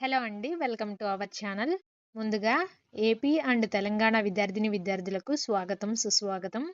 Hello అండి. Welcome to our channel. ముందుగా AP and Telangana విద్యార్థిని విద్యార్థులకు స్వాగతం సుస్వాగతం.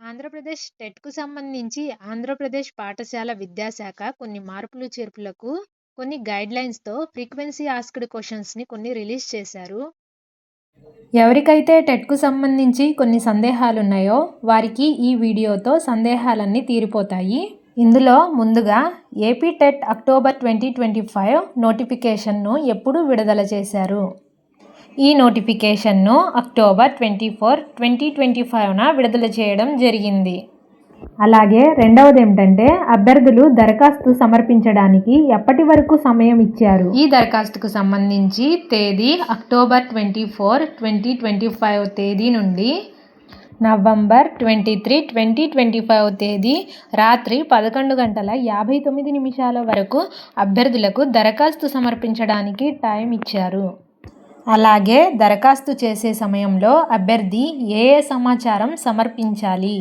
ఆంధ్రప్రదేశ్ టెట్కు సంబంధించి ఆంధ్రప్రదేశ్ పాఠశాల విద్యాశాఖ కొన్ని మార్పులు చేర్పులకు కొన్ని గైడ్ లైన్స్తో ఫ్రీక్వెన్సీ ఆస్క్డ్ క్వశ్చన్స్ని కొన్ని రిలీజ్ చేశారు. ఎవరికైతే టెట్కు సంబంధించి కొన్ని సందేహాలు ఉన్నాయో వారికి ఈ వీడియోతో సందేహాలన్నీ తీరిపోతాయి. ఇందులో ముందుగా AP TET October twenty twenty five నోటిఫికేషన్ను ఎప్పుడు విడుదల చేశారు? ఈ నోటిఫికేషన్ను October twenty four twenty twenty ఫైవ్న విడుదల చేయడం జరిగింది. అలాగే రెండవది ఏమిటంటే అభ్యర్థులు దరఖాస్తు సమర్పించడానికి ఎప్పటి వరకు సమయం ఇచ్చారు? ఈ దరఖాస్తుకు సంబంధించి తేదీ October twenty four twenty twenty five తేదీ నుండి November twenty three twenty twenty five తేదీ రాత్రి పదకొండు గంటల యాభై తొమ్మిది నిమిషాల వరకు అభ్యర్థులకు దరఖాస్తు సమర్పించడానికి టైం ఇచ్చారు. అలాగే దరఖాస్తు చేసే సమయంలో అభ్యర్థి ఏ ఏ సమాచారం సమర్పించాలి?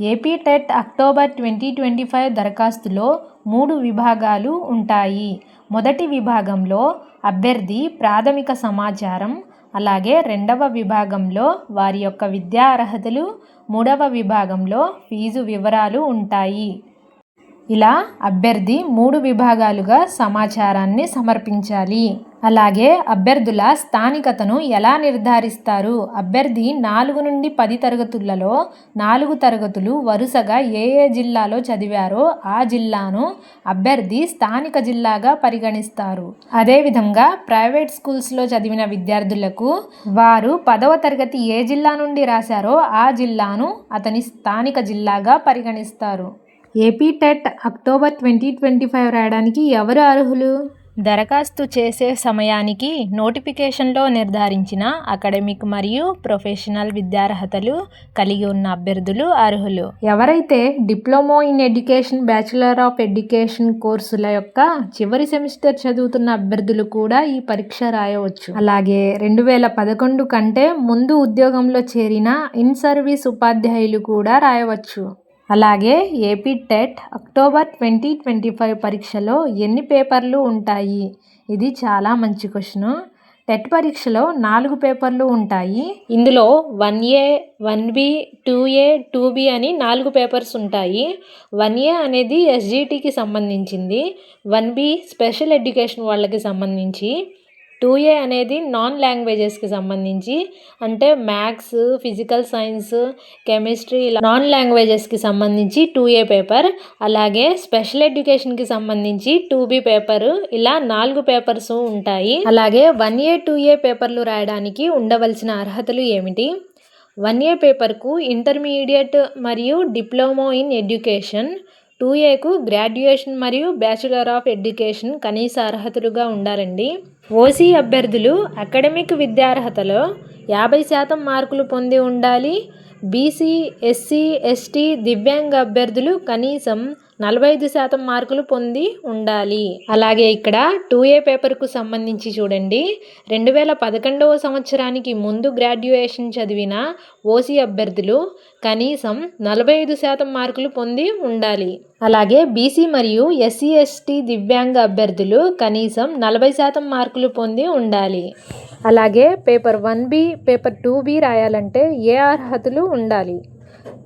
AP TET October twenty twenty five దరఖాస్తులో మూడు విభాగాలు ఉంటాయి. మొదటి విభాగంలో అభ్యర్థి ప్రాథమిక సమాచారం అలాగే రెండవ విభాగంలో వారి యొక్క విద్యా అర్హతలు మూడవ విభాగంలో ఫీజు వివరాలు ఉంటాయి. ఇలా అభ్యర్థి మూడు విభాగాలుగా సమాచారాన్ని సమర్పించాలి. అలాగే అభ్యర్థుల స్థానికతను ఎలా నిర్ధారిస్తారు? అభ్యర్థి నాలుగు నుండి పది తరగతులలో నాలుగు తరగతులు వరుసగా ఏ ఏ జిల్లాలో చదివారో ఆ జిల్లాను అభ్యర్థి స్థానిక జిల్లాగా పరిగణిస్తారు. అదేవిధంగా ప్రైవేట్ స్కూల్స్లో చదివిన విద్యార్థులకు వారు పదవ తరగతి ఏ జిల్లా నుండి రాశారో ఆ జిల్లాను అతని స్థానిక జిల్లాగా పరిగణిస్తారు. AP TET October twenty twenty five రాయడానికి ఎవరు అర్హులు? దరఖాస్తు చేసే సమయానికి నోటిఫికేషన్లో నిర్ధారించిన అకాడమిక్ మరియు ప్రొఫెషనల్ విద్యార్హతలు కలిగి ఉన్న అభ్యర్థులు అర్హులు. ఎవరైతే diploma in education bachelor of education కోర్సుల యొక్క చివరి సెమిస్టర్ చదువుతున్న అభ్యర్థులు కూడా ఈ పరీక్ష రాయవచ్చు. అలాగే రెండు వేల పదకొండు కంటే ముందు ఉద్యోగంలో చేరిన ఇన్ సర్వీస్ ఉపాధ్యాయులు కూడా రాయవచ్చు. అలాగే AP TET October twenty twenty five పరీక్షలో ఎన్ని పేపర్లు ఉంటాయి? ఇది చాలా మంచి క్వశ్చన్. టెట్ పరీక్షలో నాలుగు పేపర్లు ఉంటాయి. ఇందులో one A one B two A two B అని నాలుగు పేపర్స్ ఉంటాయి. వన్ ఏ అనేది ఎస్జిటికి సంబంధించింది. వన్ బి స్పెషల్ ఎడ్యుకేషన్ వాళ్ళకి సంబంధించి. టూ ఏ అనేది నాన్ లాంగ్వేజెస్కి సంబంధించి అంటే మ్యాథ్స్ ఫిజికల్ సైన్స్ కెమిస్ట్రీ ఇలా నాన్ లాంగ్వేజెస్కి సంబంధించి టూ ఏ పేపర్ అలాగే స్పెషల్ ఎడ్యుకేషన్కి సంబంధించి టూ బి పేపర్ ఇలా నాలుగు పేపర్స్ ఉంటాయి. అలాగే వన్ ఏ టూ ఏ పేపర్లు రాయడానికి ఉండవలసిన అర్హతలు ఏమిటి? వన్ ఏ పేపర్కు ఇంటర్మీడియట్ మరియు డిప్లొమా ఇన్ ఎడ్యుకేషన్ టూ ఏకు గ్రాడ్యుయేషన్ మరియు బ్యాచులర్ ఆఫ్ ఎడ్యుకేషన్ కనీస అర్హతలుగా ఉండాలండి. ఓసీ అభ్యర్థులు అకాడమిక్ విద్యార్హతలో యాభై శాతం మార్కులు పొంది ఉండాలి. బీసీ ఎస్సీ ఎస్టీ దివ్యాంగ అభ్యర్థులు కనీసం నలభై ఐదు శాతం మార్కులు పొంది ఉండాలి. అలాగే ఇక్కడ టూ ఏ పేపర్కు సంబంధించి చూడండి. రెండు వేల పదకొండవ సంవత్సరానికి ముందు గ్రాడ్యుయేషన్ చదివిన ఓసీ అభ్యర్థులు కనీసం నలభై ఐదు శాతం మార్కులు పొంది ఉండాలి. అలాగే బీసీ మరియు ఎస్సీ ఎస్టీ దివ్యాంగ అభ్యర్థులు కనీసం నలభై శాతం మార్కులు పొంది ఉండాలి. అలాగే paper one B paper two B రాయాలంటే ఏ అర్హతలు ఉండాలి?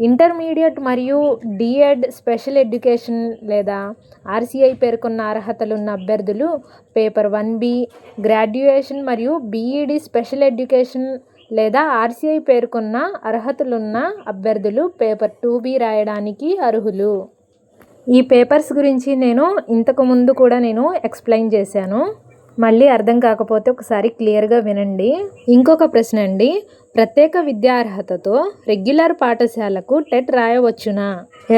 ఇంటర్మీడియట్ మరియు డిఎడ్ స్పెషల్ ఎడ్యుకేషన్ లేదా ఆర్సీఐ పేర్కొన్న అర్హతలున్న అభ్యర్థులు పేపర్ వన్ బి గ్రాడ్యుయేషన్ మరియు బీఈడి స్పెషల్ ఎడ్యుకేషన్ లేదా ఆర్సీఐ పేర్కొన్న అర్హతలున్న అభ్యర్థులు పేపర్ టూ బి రాయడానికి అర్హులు. ఈ పేపర్స్ గురించి నేను ఇంతకు ముందు కూడా నేను ఎక్స్ప్లెయిన్ చేశాను. మళ్ళీ అర్థం కాకపోతే ఒకసారి క్లియర్గా వినండి. ఇంకొక ప్రశ్న అండి. ప్రత్యేక విద్యార్హతతో రెగ్యులర్ పాఠశాలకు టెట్ రాయవచ్చునా?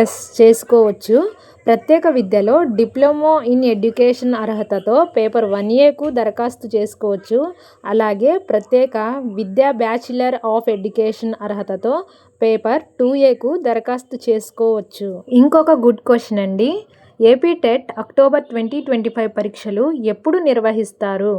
ఎస్ చేసుకోవచ్చు. ప్రత్యేక విద్యలో డిప్లొమా ఇన్ ఎడ్యుకేషన్ అర్హతతో పేపర్ వన్ ఏకు దరఖాస్తు చేసుకోవచ్చు. అలాగే ప్రత్యేక విద్యా బ్యాచిలర్ ఆఫ్ ఎడ్యుకేషన్ అర్హతతో పేపర్ టూ ఏకు దరఖాస్తు చేసుకోవచ్చు. ఇంకొక గుడ్ క్వశ్చన్ అండి. AP TET October twenty twenty five పరీక్షలు ఎప్పుడు నిర్వహిస్తారు?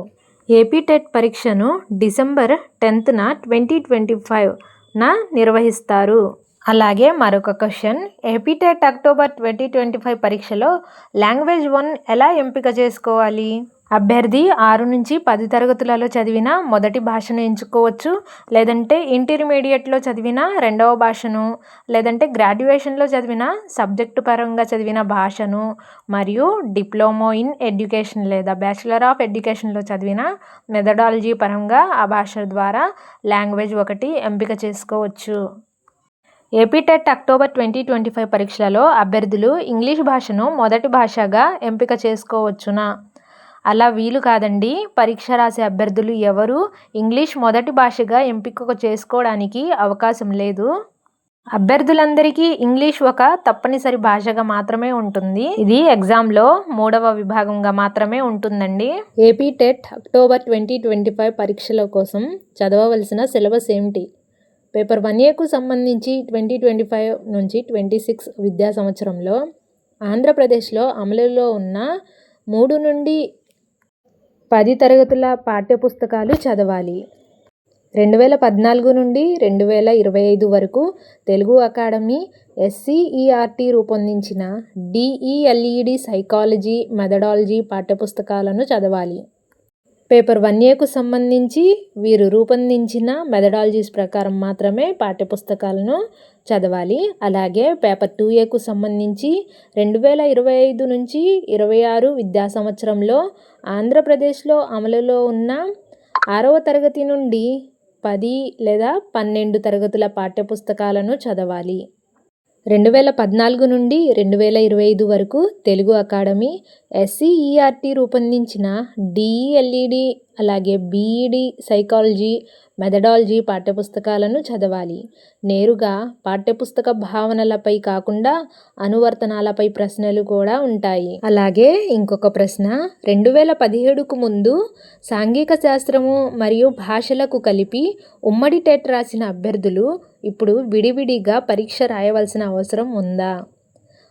ఏపీ టెట్ పరీక్షను డిసెంబర్ టెన్త్న ట్వంటీ ట్వంటీ ఫైవ్న నిర్వహిస్తారు. అలాగే మరొక question. AP TET October twenty twenty five పరీక్షలో లాంగ్వేజ్ వన్ ఎలా ఎంపిక చేసుకోవాలి? అభ్యర్థి ఆరు నుంచి పది తరగతులలో చదివిన మొదటి భాషను ఎంచుకోవచ్చు లేదంటే ఇంటర్మీడియట్లో చదివిన రెండవ భాషను లేదంటే గ్రాడ్యుయేషన్లో చదివిన సబ్జెక్టు పరంగా చదివిన భాషను మరియు డిప్లొమో ఇన్ ఎడ్యుకేషన్ లేదా బ్యాచిలర్ ఆఫ్ ఎడ్యుకేషన్లో చదివిన మెథడాలజీ పరంగా ఆ భాష ద్వారా లాంగ్వేజ్ ఒకటి ఎంపిక చేసుకోవచ్చు. AP TET October twenty twenty five పరీక్షలలో అభ్యర్థులు ఇంగ్లీష్ భాషను మొదటి భాషగా ఎంపిక చేసుకోవచ్చునా? అలా వీలు కాదండి. పరీక్ష రాసే అభ్యర్థులు ఎవరూ? ఇంగ్లీష్ మొదటి భాషగా ఎంపిక చేసుకోవడానికి అవకాశం లేదు. అభ్యర్థులందరికీ ఇంగ్లీష్ ఒక తప్పనిసరి భాషగా మాత్రమే ఉంటుంది. ఇది ఎగ్జామ్లో మూడవ విభాగంగా మాత్రమే ఉంటుందండి. AP TET October twenty twenty five పరీక్షల కోసం చదవవలసిన సిలబస్ ఏమిటి? పేపర్ వన్ ఏకు సంబంధించి ట్వంటీ ట్వంటీ ఫైవ్ నుంచి ట్వంటీ సిక్స్ విద్యా సంవత్సరంలో ఆంధ్రప్రదేశ్లో అమలులో ఉన్న మూడు నుండి పది తరగతుల పాఠ్యపుస్తకాలు చదవాలి. రెండు వేల పద్నాలుగు నుండి రెండు వేల ఇరవై ఐదు వరకు తెలుగు అకాడమీ ఎస్సీఈఆర్టీ రూపొందించిన డిఈఎల్ఈడి సైకాలజీ మెథడాలజీ పాఠ్యపుస్తకాలను చదవాలి. పేపర్ వన్ ఏకు సంబంధించి వీరు రూపొందించిన మెథడాలజీస్ ప్రకారం మాత్రమే పాఠ్యపుస్తకాలను చదవాలి. అలాగే పేపర్ టూ ఏకు సంబంధించి రెండు వేల ఇరవై ఐదు నుంచి ఇరవై ఆరు విద్యా సంవత్సరంలో ఆంధ్రప్రదేశ్లో అమలులో ఉన్న ఆరవ తరగతి నుండి పది లేదా పన్నెండు తరగతుల పాఠ్యపుస్తకాలను చదవాలి. రెండు వేల పద్నాలుగు నుండి రెండు వేల ఇరవై ఐదు వరకు తెలుగు అకాడమీ ఎస్సీఈఆర్టీ రూపొందించిన డిఈఎల్ఈడి అలాగే బీఈడి సైకాలజీ మెథడాలజీ పాఠ్యపుస్తకాలను చదవాలి. నేరుగా పాఠ్యపుస్తక భావనలపై కాకుండా అనువర్తనాలపై ప్రశ్నలు కూడా ఉంటాయి. అలాగే ఇంకొక ప్రశ్న రెండు వేల పదిహేడుకు ముందు సాంఘిక శాస్త్రము మరియు భాషలకు కలిపి ఉమ్మడి టెట్ రాసిన అభ్యర్థులు ఇప్పుడు విడివిడిగా పరీక్ష రాయవలసిన అవసరం ఉందా?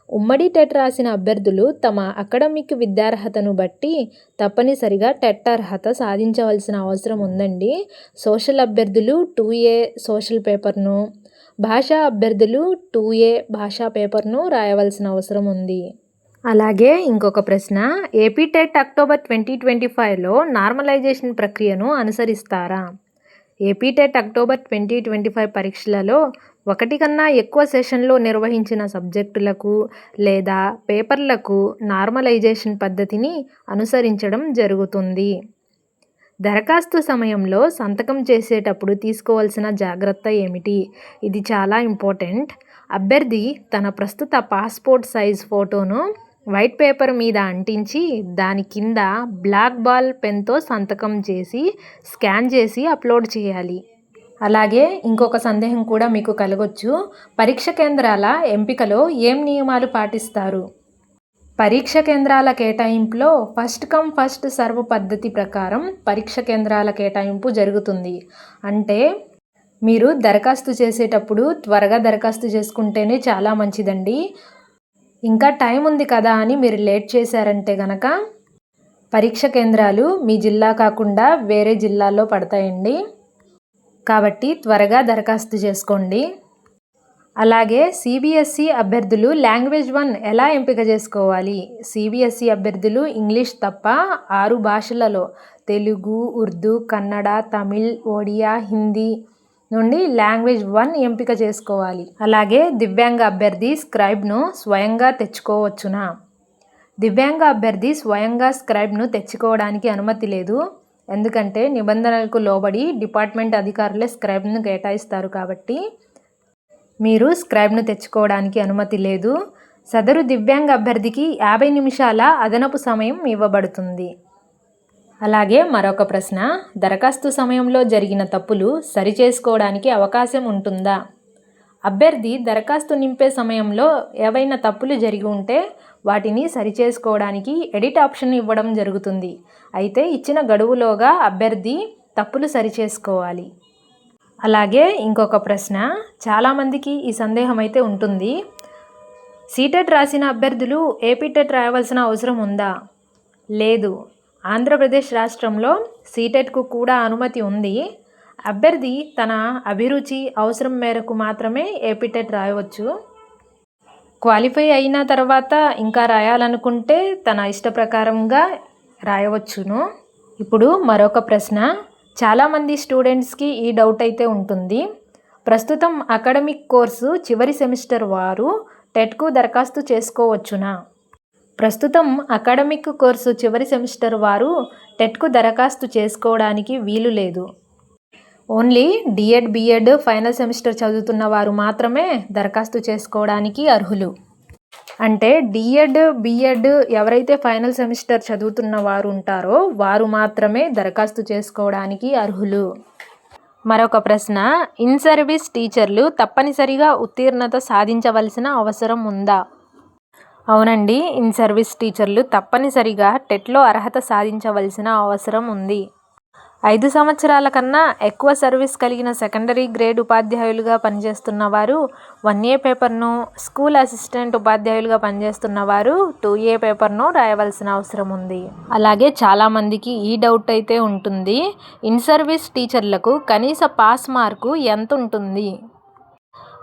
ఉమ్మడి టెట్ రాసిన అభ్యర్థులు తమ అకాడమిక్ విద్యార్హతను బట్టి తప్పనిసరిగా టెట్ అర్హత సాధించవలసిన అవసరం ఉందండి. సోషల్ అభ్యర్థులు టూ ఏ సోషల్ పేపర్ను భాషా అభ్యర్థులు టూ ఏ భాషా పేపర్ను రాయవలసిన అవసరం ఉంది. అలాగే ఇంకొక ప్రశ్న AP TET October twenty twenty ఫైవ్లో నార్మలైజేషన్ ప్రక్రియను అనుసరిస్తారా? AP TET October twenty twenty five పరీక్షలలో ఒకటి కన్నా ఎక్కువ సెషన్లో నిర్వహించిన సబ్జెక్టులకు లేదా పేపర్లకు నార్మలైజేషన్ పద్ధతిని అనుసరించడం జరుగుతుంది. దరఖాస్తు సమయంలో సంతకం చేసేటప్పుడు తీసుకోవాల్సిన జాగ్రత్త ఏమిటి? ఇది చాలా ఇంపార్టెంట్. అభ్యర్థి తన ప్రస్తుత పాస్పోర్ట్ సైజ్ ఫోటోను వైట్ పేపర్ మీద అంటించి దాని కింద బ్లాక్ బాల్ పెన్తో సంతకం చేసి స్కాన్ చేసి అప్లోడ్ చేయాలి. అలాగే ఇంకొక సందేహం కూడా మీకు కలగొచ్చు. పరీక్ష కేంద్రాల ఎంపికలో ఏం నియమాలు పాటిస్తారు? పరీక్ష కేంద్రాల కేటాయింపులో ఫస్ట్ కమ్ ఫస్ట్ సర్వ్ పద్ధతి ప్రకారం పరీక్ష కేంద్రాల కేటాయింపు జరుగుతుంది. అంటే మీరు దరఖాస్తు చేసేటప్పుడు త్వరగా దరఖాస్తు చేసుకుంటేనే చాలా మంచిదండి. ఇంకా టైం ఉంది కదా అని మీరు లేట్ చేశారంటే గనక పరీక్ష కేంద్రాలు మీ జిల్లా కాకుండా వేరే జిల్లాల్లో పడతాయండి. కాబట్టి త్వరగా దరఖాస్తు చేసుకోండి. అలాగే సిబిఎస్ఈ అభ్యర్థులు లాంగ్వేజ్ వన్ ఎలా ఎంపిక చేసుకోవాలి? సిబిఎస్ఈ అభ్యర్థులు ఇంగ్లీష్ తప్ప ఆరు భాషలలో తెలుగు ఉర్దూ కన్నడ తమిళ్ ఒడియా హిందీ నుండి లాంగ్వేజ్ వన్ ఎంపిక చేసుకోవాలి. అలాగే దివ్యాంగ అభ్యర్థి స్క్రైబ్ను స్వయంగా తెచ్చుకోవచ్చునా? దివ్యాంగ అభ్యర్థి స్వయంగా స్క్రైబ్ను తెచ్చుకోవడానికి అనుమతి లేదు. ఎందుకంటే నిబంధనలకు లోబడి డిపార్ట్మెంట్ అధికారులే స్క్రైబ్ను కేటాయిస్తారు కాబట్టి మీరు స్క్రైబ్ను తెచ్చుకోవడానికి అనుమతి లేదు. సదరు దివ్యాంగ అభ్యర్థికి యాభై నిమిషాల అదనపు సమయం ఇవ్వబడుతుంది. అలాగే మరొక ప్రశ్న దరఖాస్తు సమయంలో జరిగిన తప్పులు సరిచేసుకోవడానికి అవకాశం ఉంటుందా? అభ్యర్థి దరఖాస్తు నింపే సమయంలో ఏవైనా తప్పులు జరిగి ఉంటే వాటిని సరిచేసుకోవడానికి ఎడిట్ ఆప్షన్ ఇవ్వడం జరుగుతుంది. అయితే ఇచ్చిన గడువులోగా అభ్యర్థి తప్పులు సరిచేసుకోవాలి. అలాగే ఇంకొక ప్రశ్న చాలామందికి ఈ సందేహం అయితే ఉంటుంది. సీటెట్ రాసిన అభ్యర్థులు ఏపీటెట్ రాయవలసిన అవసరం ఉందా? లేదు. ఆంధ్రప్రదేశ్ రాష్ట్రంలో సీటెట్కు కూడా అనుమతి ఉంది. అభ్యర్థి తన అభిరుచి అవసరం మేరకు మాత్రమే ఏపీటెట్ రాయవచ్చు. క్వాలిఫై అయిన తర్వాత ఇంకా రాయాలనుకుంటే తన ఇష్ట ప్రకారంగా రాయవచ్చును. ఇప్పుడు మరొక ప్రశ్న. చాలామంది స్టూడెంట్స్కి ఈ డౌట్ అయితే ఉంటుంది. ప్రస్తుతం అకాడమిక్ కోర్సు చివరి సెమిస్టర్ వారు టెట్కు దరఖాస్తు చేసుకోవచ్చునా? ప్రస్తుతం అకాడమిక్ కోర్సు చివరి సెమిస్టర్ వారు టెట్కు దరఖాస్తు చేసుకోవడానికి వీలు లేదు. Only D Ed B Ed final semester చదువుతున్న వారు మాత్రమే దరఖాస్తు చేసుకోవడానికి అర్హులు. అంటే డిఎడ్ బిఎడ్ ఎవరైతే ఫైనల్ సెమిస్టర్ చదువుతున్న వారు ఉంటారో వారు మాత్రమే దరఖాస్తు చేసుకోవడానికి అర్హులు. మరొక ప్రశ్న ఇన్ సర్వీస్ టీచర్లు తప్పనిసరిగా ఉత్తీర్ణత సాధించవలసిన అవసరం ఉందా? అవునండి ఇన్ సర్వీస్ టీచర్లు తప్పనిసరిగా టెట్లో అర్హత సాధించవలసిన అవసరం ఉంది. ఐదు సంవత్సరాల కన్నా ఎక్కువ సర్వీస్ కలిగిన సెకండరీ గ్రేడ్ ఉపాధ్యాయులుగా పనిచేస్తున్న వారు వన్ ఏ పేపర్ను స్కూల్ అసిస్టెంట్ ఉపాధ్యాయులుగా పనిచేస్తున్న వారు టూ ఏ పేపర్ను రాయవలసిన అవసరం ఉంది. అలాగే చాలామందికి ఈ డౌట్ అయితే ఉంటుంది ఇన్ సర్వీస్ టీచర్లకు కనీస పాస్ మార్కు ఎంత ఉంటుంది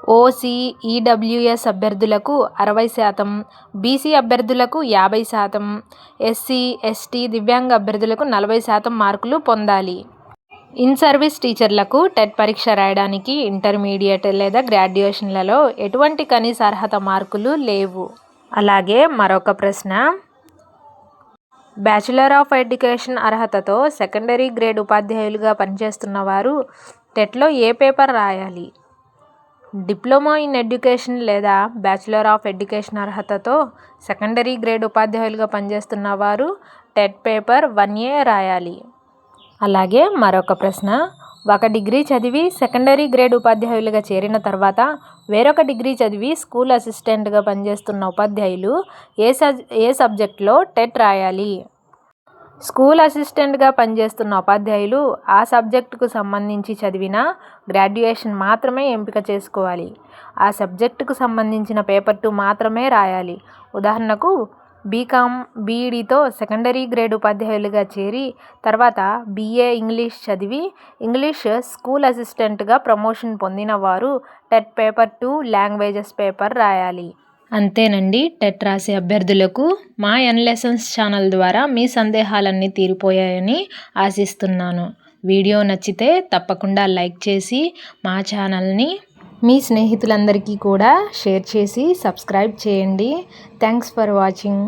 ఓసీ ఈడబ్ల్యూఎస్ అభ్యర్థులకు అరవై శాతం బీసీ అభ్యర్థులకు యాభై శాతం ఎస్సీ ఎస్టీ దివ్యాంగ అభ్యర్థులకు నలభై శాతం మార్కులు పొందాలి. ఇన్ సర్వీస్ టీచర్లకు టెట్ పరీక్ష రాయడానికి ఇంటర్మీడియట్ లేదా గ్రాడ్యుయేషన్లలో ఎటువంటి కనీస అర్హత మార్కులు లేవు. అలాగే మరొక ప్రశ్న. బ్యాచిలర్ ఆఫ్ ఎడ్యుకేషన్ అర్హతతో సెకండరీ గ్రేడ్ ఉపాధ్యాయులుగా పనిచేస్తున్న వారు టెట్లో ఏ పేపర్ రాయాలి? డిప్లొమా ఇన్ ఎడ్యుకేషన్ లేదా బ్యాచిలర్ ఆఫ్ ఎడ్యుకేషన్ అర్హతతో సెకండరీ గ్రేడ్ ఉపాధ్యాయులుగా పనిచేస్తున్న వారు టెట్ పేపర్ వన్ ఏ రాయాలి. అలాగే మరొక ప్రశ్న ఒక డిగ్రీ చదివి సెకండరీ గ్రేడ్ ఉపాధ్యాయులుగా చేరిన తర్వాత వేరొక డిగ్రీ చదివి స్కూల్ అసిస్టెంట్గా పనిచేస్తున్న ఉపాధ్యాయులు ఏ సబ్ ఏ సబ్జెక్ట్లో టెట్ రాయాలి? స్కూల్ అసిస్టెంట్గా పనిచేస్తున్న ఉపాధ్యాయులు ఆ సబ్జెక్టుకు సంబంధించి చదివిన గ్రాడ్యుయేషన్ మాత్రమే ఎంపిక చేసుకోవాలి. ఆ సబ్జెక్టుకు సంబంధించిన పేపర్ టూ మాత్రమే రాయాలి. ఉదాహరణకు బీకామ్ బీఈడీతో సెకండరీ గ్రేడ్ ఉపాధ్యాయులుగా చేరి తర్వాత బీఏ ఇంగ్లీష్ చదివి ఇంగ్లీష్ స్కూల్ అసిస్టెంట్గా ప్రమోషన్ పొందిన వారు TET paper two languages paper రాయాలి. అంతేనండి. టెట్ రాసే అభ్యర్థులకు మా ఎన్ లెసన్స్ ఛానల్ ద్వారా మీ సందేహాలన్నీ తీరిపోయాయని ఆశిస్తున్నాను. వీడియో నచ్చితే తప్పకుండా లైక్ చేసి మా ఛానల్ని మీ స్నేహితులందరికీ కూడా షేర్ చేసి సబ్స్క్రైబ్ చేయండి. Thanks for watching.